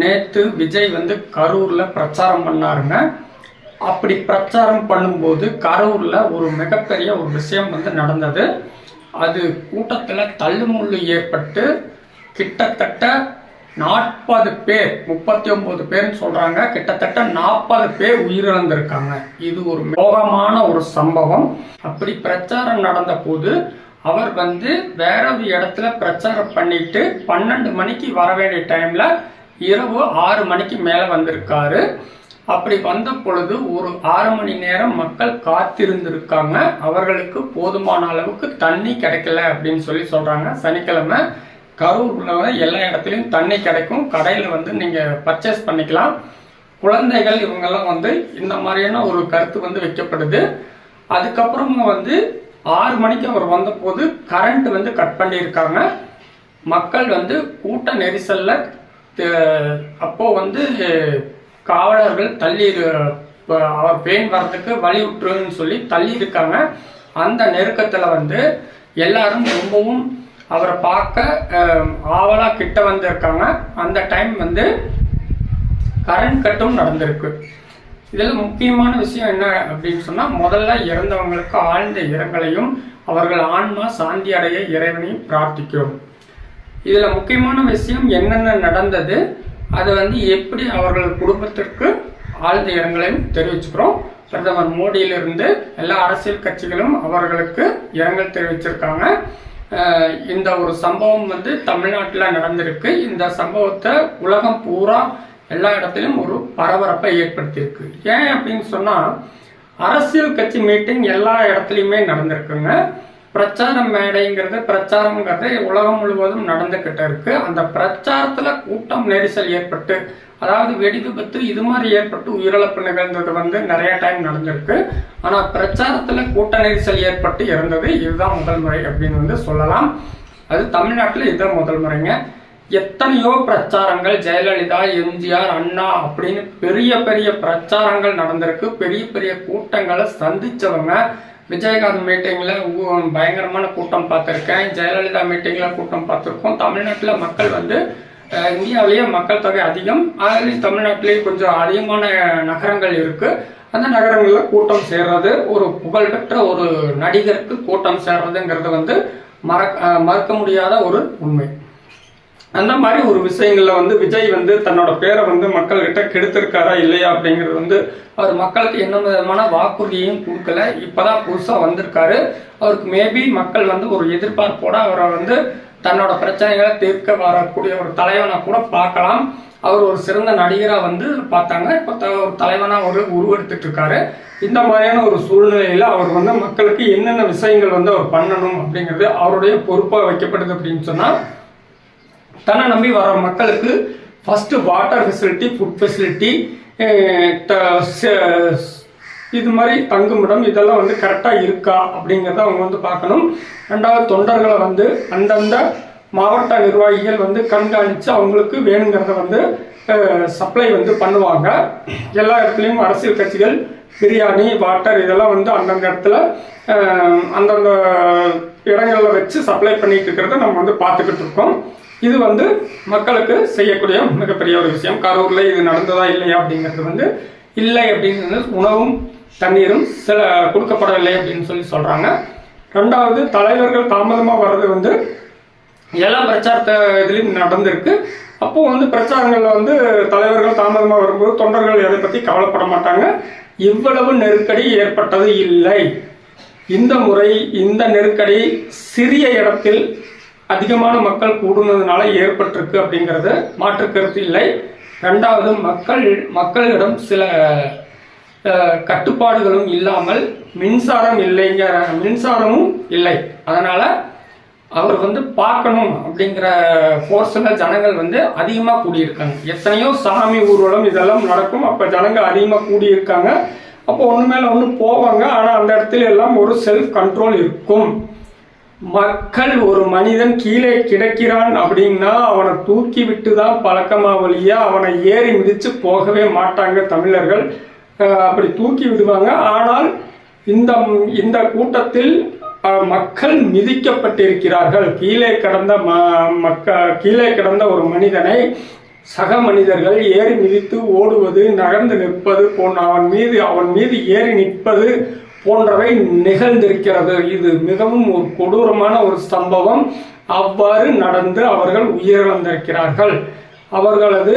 நேற்று விஜய் வந்து கரூரில் பிரச்சாரம் பண்ணாருங்க. அப்படி பிரச்சாரம் பண்ணும்போது கரூரில் ஒரு மிகப்பெரிய ஒரு விஷயம் வந்து நடந்தது. அது கூட்டத்தில் தள்ளுமுள்ளு ஏற்பட்டு கிட்டத்தட்ட நாற்பது பேர் முப்பத்தி ஒன்பது பேர்னு சொல்கிறாங்க கிட்டத்தட்ட நாற்பது பேர் உயிரிழந்திருக்காங்க. இது ஒரு மோகமான ஒரு சம்பவம். அப்படி பிரச்சாரம் நடந்த போது அவர் வந்து வேற ஒரு இடத்துல பிரச்சாரம் பண்ணிட்டு பன்னெண்டு மணிக்கு வர வேண்டிய டைமில் இரவு ஆறு மணிக்கு மேலே வந்திருக்காரு. அப்படி வந்த பொழுது ஒரு ஆறு மணி நேரம் மக்கள் காத்திருந்திருக்காங்க. அவர்களுக்கு போதுமான அளவுக்கு தண்ணி கிடைக்கல அப்படின்னு சொல்லி சொல்றாங்க. சனிக்கிழமை கரூர் உள்ளவங்க எல்லா இடத்துலையும் தண்ணி கிடைக்கும். கடையில் வந்து நீங்கள் பர்ச்சேஸ் பண்ணிக்கலாம். குழந்தைகள் இவங்கெல்லாம் வந்து இந்த மாதிரியான ஒரு கருத்து வந்து வைக்கப்படுது. அதுக்கப்புறமா வந்து ஆறு மணிக்கு அவர் வந்தபோது கரண்ட் வந்து கட் பண்ணியிருக்காங்க. மக்கள் வந்து கூட்ட நெரிசலில் அப்போது அப்போ வந்து காவலர்கள் தள்ளி அவர் பெயின் வர்றதுக்கு வழி விட்டுருன்னு சொல்லி தள்ளி இருக்காங்க அந்த நெருக்கத்துல வந்து எல்லாரும் ரொம்பவும் அவரை பார்க்க ஆவலாக ஆவலா கிட்ட வந்திருக்காங்க. அந்த டைம் வந்து கரண்ட் கட்டும் நடந்திருக்கு. இதில் முக்கியமான விஷயம் என்ன அப்படின்னு சொன்னா முதல்ல இறந்தவங்களுக்கு ஆழ்ந்த இரங்கலையும் அவர்கள் ஆன்மா சாந்தி அடைய இறைவனையும் பிரார்த்திக்கிறோம். இதில் முக்கியமான விஷயம் என்னென்ன நடந்தது? அதை வந்து எப்படி அவர்கள் குடும்பத்திற்கு ஆழ்ந்த இரங்கலையும் தெரிவிச்சுக்கிறோம். பிரதமர் மோடியிலிருந்து எல்லா அரசியல் கட்சிகளும் அவர்களுக்கு இரங்கல் தெரிவிச்சிருக்காங்க. இந்த ஒரு சம்பவம் வந்து தமிழ்நாட்டில் நடந்திருக்கு. இந்த சம்பவத்தை உலகம் பூரா எல்லா இடத்துலையும் ஒரு பரபரப்பை ஏற்படுத்தியிருக்கு. ஏன் அப்படின்னு சொன்னால் அரசியல் கட்சி மீட்டிங் எல்லா இடத்துலையுமே நடந்திருக்குங்க. பிரச்சார மேடைங்கிறது பிரச்சாரம்ங்கிறது உலகம் முழுவதும் நடந்துகிட்டு இருக்கு. அந்த பிரச்சாரத்துல கூட்டம் நெரிசல் ஏற்பட்டு அதாவது வெடி விபத்து இது மாதிரி ஏற்பட்டு உயிரிழப்பு நிகழ்ந்தது வந்து நிறைய டைம் நடந்திருக்கு. ஆனா பிரச்சாரத்துல கூட்ட நெரிசல் ஏற்பட்டு இறந்தது இதுதான் முதல் முறை அப்படின்னு வந்து சொல்லலாம். அது தமிழ்நாட்டில் இதுதான் முதல் முறைங்க. எத்தனையோ பிரச்சாரங்கள் ஜெயலலிதா எம்ஜிஆர் அண்ணா அப்படின்னு பெரிய பெரிய பிரச்சாரங்கள் நடந்திருக்கு. பெரிய பெரிய கூட்டங்களை சந்திச்சவங்க விஜயகாந்த் மீட்டிங்ல பயங்கரமான கூட்டம் பார்த்துருக்கேன். ஜெயலலிதா மீட்டிங்ல கூட்டம் பார்த்துருக்கோம். தமிழ்நாட்டில் மக்கள் வந்து இந்தியாவிலேயே மக்கள் தொகை அதிகம். அதுலேயும் தமிழ்நாட்டிலேயே கொஞ்சம் அதிகமான நகரங்கள் இருக்கு. அந்த நகரங்களில் கூட்டம் சேர்றது ஒரு புகழ்பெற்ற ஒரு நடிகருக்கு கூட்டம் சேர்றதுங்கிறது வந்து மறக்க மறுக்க முடியாத ஒரு உண்மை. அந்த மாதிரி ஒரு விஷயங்கள்ல வந்து விஜய் வந்து தன்னோட பேரை வந்து மக்கள்கிட்ட கெடுத்திருக்காரா இல்லையா அப்படிங்கிறது வந்து அவர் மக்களுக்கு என்ன விதமான வாக்குறுதியையும் கொடுக்கல. இப்பதான் புதுசா வந்திருக்காரு. அவருக்கு மேபி மக்கள் வந்து ஒரு எதிர்பார்ப்போட அவரை வந்து தன்னோட பிரச்சனைகளை தீர்க்க வரக்கூடிய ஒரு தலைவனை கூட பார்க்கலாம். அவர் ஒரு சிறந்த நடிகரா வந்து பார்த்தாங்க. இப்போ த- ஒரு தலைவனா ஒரு உருவெடுத்துட்டு இருக்காரு இந்த மாதிரியான ஒரு சூழ்நிலையில அவர் வந்து மக்களுக்கு என்னென்ன விஷயங்கள் வந்து அவர் பண்ணணும் அப்படிங்கிறது அவருடைய பொறுப்பா வைக்கப்படுது அப்படின்னு சொன்னா தன்னை நம்பி வர மக்களுக்கு first water facility food facility இது மாதிரி தங்குமிடம் இதெல்லாம் வந்து கரெக்டாக இருக்கா அப்படிங்கிறத அவங்க வந்து பார்க்கணும். ரெண்டாவது தொண்டர்களை வந்து அந்தந்த மாவட்ட நிர்வாகிகள் வந்து கண்காணித்து அவங்களுக்கு வேணுங்கிறத வந்து சப்ளை வந்து பண்ணுவாங்க. எல்லா இடத்துலையும் அரசியல் கட்சிகள் பிரியாணி வாட்டர் இதெல்லாம் வந்து அந்தந்த இடத்துல அந்தந்த இடங்களில் வச்சு சப்ளை பண்ணிட்டு இருக்கிறத நம்ம வந்து பார்த்துக்கிட்டு இருக்கோம். இது வந்து மக்களுக்கு செய்யக்கூடிய மிகப்பெரிய ஒரு விஷயம். கரூரில் இது நடந்ததா இல்லையா அப்படிங்கிறது வந்து இல்லை அப்படின்னு உணவும் தண்ணீரும் சில கொடுக்கப்படவில்லை அப்படின்னு சொல்லி சொல்கிறாங்க ரெண்டாவது தலைவர்கள் தாமதமாக வர்றது வந்து எல்லா பிரச்சாரத்தை இதுலையும் நடந்திருக்கு. அப்போ வந்து பிரச்சாரங்களில் வந்து தலைவர்கள் தாமதமாக வரும்போது தொண்டர்கள் எதை பற்றி கவலைப்பட மாட்டாங்க. இவ்வளவு நெருக்கடி ஏற்பட்டது இல்லை. இந்த முறை இந்த நெருக்கடி சிறிய இடத்தில் அதிகமான மக்கள் கூடுனதுனால ஏற்பட்டிருக்கு அப்படிங்கிறது மாற்று கருத்து இல்லை. ரெண்டாவது மக்கள் மக்களிடம் சில கட்டுப்பாடுகளும் இல்லாமல் மின்சாரம் இல்லைங்கிற மின்சாரமும் இல்லை. அதனால் அவர் வந்து பார்க்கணும் அப்படிங்கிற ஃபோர்ஸில் ஜனங்கள் வந்து அதிகமாக கூடியிருக்காங்க. எத்தனையோ சாமி ஊர்வலம் இதெல்லாம் நடக்கும். அப்போ ஜனங்கள் அதிகமாக கூடியிருக்காங்க. அப்போ ஒன்று மேலே ஒன்று போவாங்க. ஆனால் அந்த இடத்துல எல்லாம் ஒரு செல்ஃப் கண்ட்ரோல் இருக்கும். மக்கள் ஒரு மனிதன் கீழே கிடக்கிறான் அப்படின்னா அவனை தூக்கி விட்டு தான் பழக்கமா வழியா அவனை ஏறி மிதிச்சு போகவே மாட்டாங்க தமிழர்கள். அப்படி தூக்கி விடுவாங்க. ஆனால் இந்த இந்த கூட்டத்தில் மக்கள் மிதிக்கப்பட்டிருக்கிறார்கள். கீழே கிடந்த ம மக்க கீழே கிடந்த ஒரு மனிதனை சக மனிதர்கள் ஏறி மிதித்து ஓடுவது நகர்ந்து நிற்பது போன்ற அவன் மீது அவன் மீது ஏறி நிற்பது போன்றவை நிகழ்ந்திருக்கிறது. இது மிகவும் ஒரு கொடூரமான ஒரு சம்பவம். அவ்வாறு நடந்து அவர்கள் உயிரிழந்திருக்கிறார்கள். அவர்களது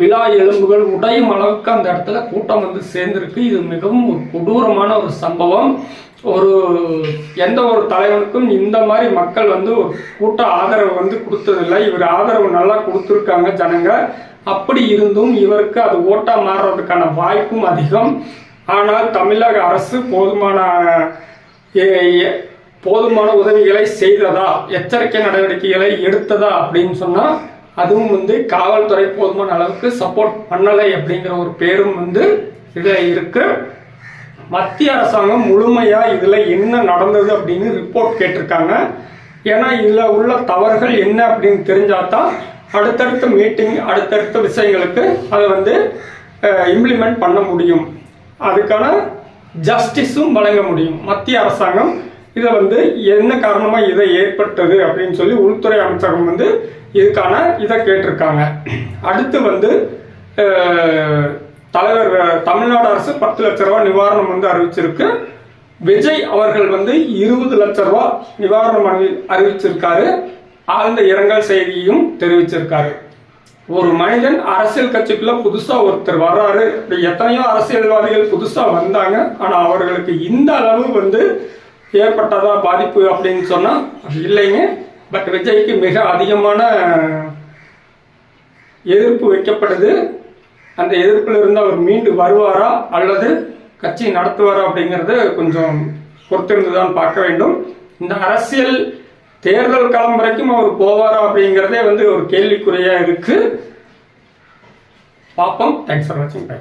விழா எலும்புகள் உடையும் அளவுக்கு அந்த இடத்துல கூட்டம் வந்து சேர்ந்திருக்கு. இது மிகவும் ஒரு கொடூரமான ஒரு சம்பவம். ஒரு எந்த ஒரு தலைவனுக்கும் இந்த மாதிரி மக்கள் வந்து ஒரு கூட்ட ஆதரவு வந்து கொடுத்ததில்லை. இவர் ஆதரவு நல்லா கொடுத்துருக்காங்க ஜனங்க. அப்படி இருந்தும் இவருக்கு அது ஓட்டா மாறுறதுக்கான வாய்ப்பும் அதிகம். ஆனால் தமிழக அரசு போதுமான போதுமான உதவிகளை செய்ததா? எச்சரிக்கை நடவடிக்கைகளை எடுத்ததா அப்படின்னு சொன்னால் அதுவும் வந்து காவல்துறை போதுமான அளவுக்கு சப்போர்ட் பண்ணலை அப்படிங்கிற ஒரு பேரும் வந்து இதில் இருக்கு. மத்திய அரசாங்கம் முழுமையாக இதில் என்ன நடந்தது அப்படின்னு ரிப்போர்ட் கேட்டிருக்காங்க. ஏன்னா இதில் உள்ள தவறுகள் என்ன அப்படின்னு தெரிஞ்சாதான் அடுத்தடுத்த மீட்டிங் அடுத்தடுத்த விஷயங்களுக்கு அதை வந்து இம்ப்ளிமெண்ட் பண்ண முடியும். அதுக்கான ஜஸ்டிஸும் வழங்க முடியும். மத்திய அரசாங்கம் இதை வந்து என்ன காரணமா இதை ஏற்பட்டது அப்படின்னு சொல்லி உள்துறை அமைச்சகம் வந்து இதுக்கான இதை கேட்டிருக்காங்க. அடுத்து வந்து தலைவர் தமிழ்நாடு அரசு பத்து லட்ச ரூபா நிவாரணம் வந்து அறிவிச்சிருக்கு. விஜய் அவர்கள் வந்து இருபது லட்ச ரூபா நிவாரணம் அறிவி- அறிவிச்சிருக்காரு. ஆழ்ந்த இரங்கல் செய்தியும் தெரிவிச்சிருக்காரு. ஒரு மனிதன் அரசியல் கட்சிக்குள்ள புதுசா ஒருத்தர் வர்றாரு. எத்தனையோ அரசியல்வாதிகள் புதுசா வந்தாங்க. ஆனா அவர்களுக்கு இந்த அளவு வந்து ஏற்பட்டதா பாதிப்பு அப்படின்னு சொன்னா அது இல்லைங்க. பட் விஜய்க்கு மிக அதிகமான எதிர்ப்பு வைக்கப்படுது. அந்த எதிர்ப்புல இருந்து அவர் மீண்டு வருவாரா அல்லது கட்சி நடத்துவாரா அப்படிங்கிறது கொஞ்சம் பொறுத்திருந்து தான் பார்க்க வேண்டும். இந்த அரசியல் தேர்தல் களம் வரைக்கும் அவர் போவாரா அப்படிங்கிறதே வந்து ஒரு கேள்விக்குறியா இருக்கு. பார்ப்போம் தேங்க்ஸ் ஃபார் வாட்சிங் பை